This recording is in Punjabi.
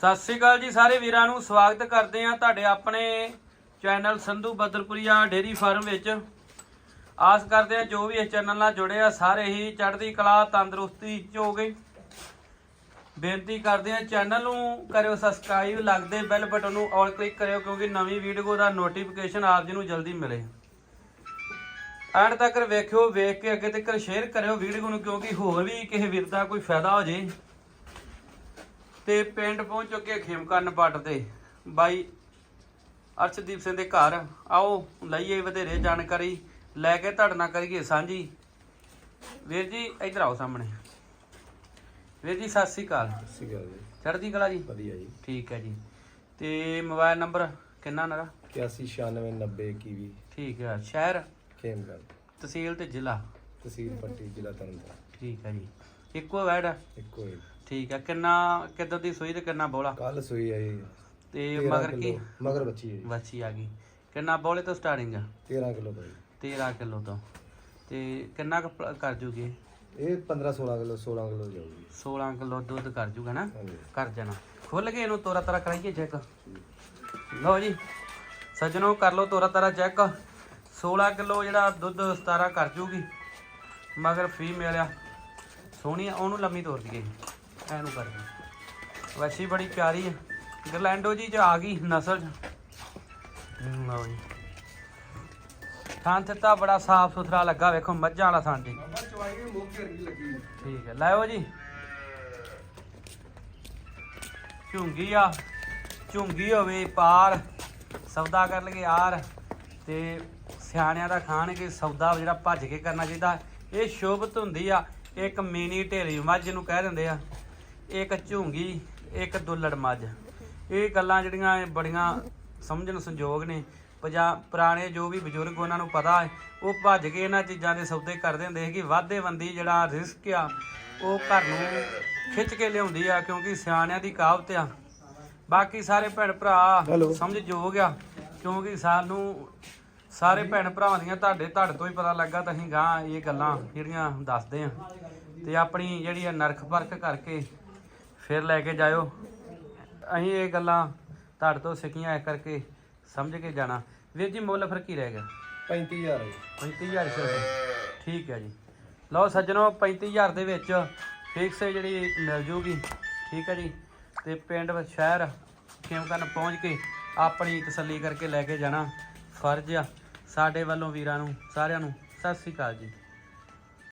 ਸਤਿ ਸ੍ਰੀ ਅਕਾਲ ਜੀ ਸਾਰੇ ਵੀਰਾਂ ਨੂੰ, ਸਵਾਗਤ ਕਰਦੇ ਆ ਤੁਹਾਡੇ ਆਪਣੇ channel Sandhu Badarpuria dairy farm ਵਿੱਚ। ਆਸ ਕਰਦੇ ਆ ਜੋ ਵੀ ਇਸ ਚੈਨਲ ਨਾਲ ਜੁੜੇ ਆ, ਸਾਰੇ ਹੀ ਚੜ੍ਹਦੀ ਕਲਾ, ਤੰਦਰੁਸਤੀ ਚ ਹੋ ਗਏ। ਬੇਨਤੀ ਕਰਦੇ ਆ ਚੈਨਲ ਨੂੰ ਕਰਿਓ ਸਬਸਕ੍ਰਾਈਬ, ਲੱਗਦੇ ਬੈਲ ਬਟਨ ਨੂੰ ਆਲ ਕਲਿੱਕ ਕਰਿਓ, ਕਿਉਂਕਿ ਨਵੀਂ ਵੀਡੀਓ ਦਾ ਨੋਟੀਫਿਕੇਸ਼ਨ ਆਪ ਜੀ ਨੂੰ ਜਲਦੀ ਮਿਲੇ। ਐਂਡ ਤੱਕ ਵੇਖਿਓ, ਵੇਖ ਕੇ ਅੱਗੇ ਤੱਕ ਸ਼ੇਅਰ ਕਰਿਓ ਵੀਡੀਓ ਨੂੰ, ਕਿਉਂਕਿ ਹੋਰ ਵੀ ਕਿਸੇ ਵੀਰ ਦਾ ਕੋਈ ਫਾਇਦਾ ਹੋ ਜੇ। ਤੇ ਪਿੰਡ ਪਹੁੰਚ ਚੁੱਕੇ ਖੇਮਕਰਨ ਪੱਟ ਤੇ। ਬਾਈ ਅਰਸ਼ਦੀਪ ਸਿੰਘ ਦੇ ਘਰ। ਆਓ ਲਈਏ ਵਧੇਰੇ ਜਾਣਕਾਰੀ। ਲੈ ਕੇ ਤੁਹਾਡੇ ਨਾਲ ਕਰੀਏ ਸਾਂਝੀ। ਵੀਰ ਜੀ ਇੱਧਰ ਆਓ ਸਾਹਮਣੇ। ਵੀਰ ਜੀ ਸਤਿ ਸ੍ਰੀ ਅਕਾਲ। ਸੀਗਾ ਜੀ। ਚੜ੍ਹਦੀ ਕਲਾ ਜੀ? ਵਧੀਆ ਜੀ। ਠੀਕ ਹੈ ਜੀ। ਤੇ ਮੋਬਾਈਲ ਨੰਬਰ ਕਿੰਨਾ ਨਰਾ 819690 ਕੀਵੀ ਠੀਕ ਹੈ ਸ਼ਹਿਰ? ਖੇਮਗੜ ਤਹਿਸੀਲ ਤੇ ਜ਼ਿਲ੍ਹਾ? ਤਹਿਸੀਲ ਪੱਟੀ ਜ਼ਿਲ੍ਹਾ ਤਰਨਤਾਰਨ। ਠੀਕ ਹੈ ਜੀ। ਇੱਕੋ ਵੈਡ ਇੱਕੋ ਹੀ। ਠੀਕ ਹੈ ਕਿੰਨਾ ਕਿੱਦਾਂ ਦੀ ਸੂਈ ਤੇ ਕਿੰਨਾ ਬੋਲਾ? ਕੱਲ ਸੂਈ ਆਈ ਤੇ 13 ਮਗਰ ਕੀ? ਮਗਰ ਬੱਚੀ ਹੈ ਬੱਚੀ ਆ ਗਈ। ਕਿੰਨਾ ਬੋਲੇ ਤੋਂ ਸਟਾਰਟਿੰਗ ਆ? 13 ਕਿਲੋ ਜੀ। 13 ਕਿਲੋ ਤੋਂ। ਤੇ ਕਿੰਨਾ ਕਰ ਜੂਗੀ? ਇਹ? ਇਹ 15 16 ਕਿਲੋ 16 ਕਿਲੋ ਜਾਊਗੀ। 16 ਕਿਲੋ ਦੁੱਧ ਕਰ ਜੂਗਾ ਨਾ? ਕਰ ਜਾਣਾ। ਖੁੱਲ ਕੇ ਇਹਨੂੰ ਤੋਰਾ ਤਾਰਾ ਕਰਾਈਏ ਚੈੱਕ ਲਓ ਜੀ। ਸੱਜਣੋ ਕਰ ਲਓ ਤੋਰਾ ਤਾਰਾ ਚੈੱਕ 16 ਕਿਲੋ ਜਿਹੜਾ ਦੁੱਧ 17 ਕਰ ਜੂਗੀ। ਮਗਰ ਫੀਮੇਲ ਆ ਸੋਹਣੀ ਆ ਉਹਨੂੰ ਲੰਮੀ ਤੋਰ ਦਈਏ ਐਨੂੰ ਕਰ ਦੇ ਵੈਸੀ ਬੜੀ ਪਿਆਰੀ ਹੈ ਗਰਲੈਂਡੋ ਜੀ ਚ ਆ ਗਈ ਨਸਲ ਲਓ ਜੀ। ਥਾਂ ਥਿੱਤਾ ਬੜਾ ਸਾਫ਼ ਸੁਥਰਾ ਲੱਗਾ ਵੇਖੋ ਮੱਝਾਂ ਵਾਲਾ ਥਾਂ ਜੀ। ਠੀਕ ਹੈ ਲਾਓ ਜੀ। ਝੁੰਗੀ ਆ। ਝੁੰਗੀ ਹੋਵੇ ਪਾਰ ਸੌਦਾ ਕਰ ਲਈਏ ਯਾਰ ਤੇ ਸਿਆਣਿਆਂ ਦਾ ਖਾਣ ਕੇ ਸੌਦਾ ਜਿਹੜਾ ਭੱਜ ਕੇ ਕਰਨਾ ਚਾਹੀਦਾ। ਇਹ ਸ਼ੋਭਤ ਹੁੰਦੀ ਆ। ਇੱਕ ਮਿਨੀ ਢੇਰੀ ਮੱਝ ਨੂੰ ਕਹਿ ਦਿੰਦੇ ਆ ਇੱਕ ਝੁੰਗੀ ਇੱਕ ਦੁੱਲੜ ਮੱਝ। ਇਹ ਗੱਲਾਂ ਜਿਹੜੀਆਂ ਇਹ ਬੜੀਆਂ ਸਮਝਣ ਸੰਜੋਗ ਨੇ। ਪੰਜਾ ਪੁਰਾਣੇ ਜੋ ਵੀ ਬਜ਼ੁਰਗ ਉਹਨਾਂ ਨੂੰ ਪਤਾ ਹੈ ਉਹ ਭੱਜ ਕੇ ਇਹਨਾਂ ਚੀਜ਼ਾਂ ਦੇ ਸੌਦੇ ਕਰਦੇ ਹੁੰਦੇ ਸੀ ਕਿ ਵਾਧੇ ਬੰਦੀ ਜਿਹੜਾ ਰਿਸਕ ਆ ਉਹ ਘਰ ਨੂੰ ਖਿੱਚ ਕੇ ਲਿਆਉਂਦੀ ਆ ਕਿਉਂਕਿ ਸਿਆਣਿਆਂ ਦੀ ਕਹਾਵਤ ਆ। ਬਾਕੀ ਸਾਰੇ ਭੈਣ ਭਰਾ. ਸਮਝ ਜੋਗ ਆ ਕਿਉਂਕਿ ਸਾਨੂੰ ਸਾਰੇ ਭੈਣ ਭਰਾਵਾਂ ਦੀਆਂ ਤੁਹਾਡੇ ਤੁਹਾਡੇ ਤੋਂ ਹੀ ਪਤਾ ਲੱਗਾ ਤਾਂ ਅਸੀਂ ਗਾਂ ਇਹ ਗੱਲਾਂ ਜਿਹੜੀਆਂ ਦੱਸਦੇ ਆ ਤੇ ਆਪਣੀ ਜਿਹੜੀ ਆ ਨਰਖ ਪਰਖ ਕਰਕੇ ਫਿਰ ਲੈ ਕੇ ਜਾਇਓ। ਅਸੀਂ ਇਹ ਗੱਲਾਂ ਤੁਹਾਡੇ ਤੋਂ ਸਿੱਖੀਆਂ ਇਸ ਕਰਕੇ ਸਮਝ ਕੇ ਜਾਣਾ। ਵੀਰ ਜੀ ਮੁੱਲ ਫਿਰ ਕੀ ਰਹਿ ਗਿਆ? 35000 ਹੈ 35000 ਰੁਪਏ। ਠੀਕ ਹੈ ਜੀ। ਲਓ ਸੱਜਣੋ 35000 ਦੇ ਵਿੱਚ ਫਿਕਸ ਜਿਹੜੀ ਮਿਲ ਜੂਗੀ। ਠੀਕ ਹੈ ਜੀ। ਤੇ ਪਿੰਡ ਸ਼ਹਿਰ ਖੇਮਕਰਨ ਪਹੁੰਚ ਕੇ ਆਪਣੀ ਤਸੱਲੀ ਕਰਕੇ ਲੈ ਕੇ ਜਾਣਾ। ਫਰਜ਼ ਆ। ਸਾਡੇ ਵੱਲੋਂ ਵੀਰਾਂ ਨੂੰ ਸਾਰਿਆਂ ਨੂੰ ਸਤਿ ਸ੍ਰੀ ਅਕਾਲ ਜੀ।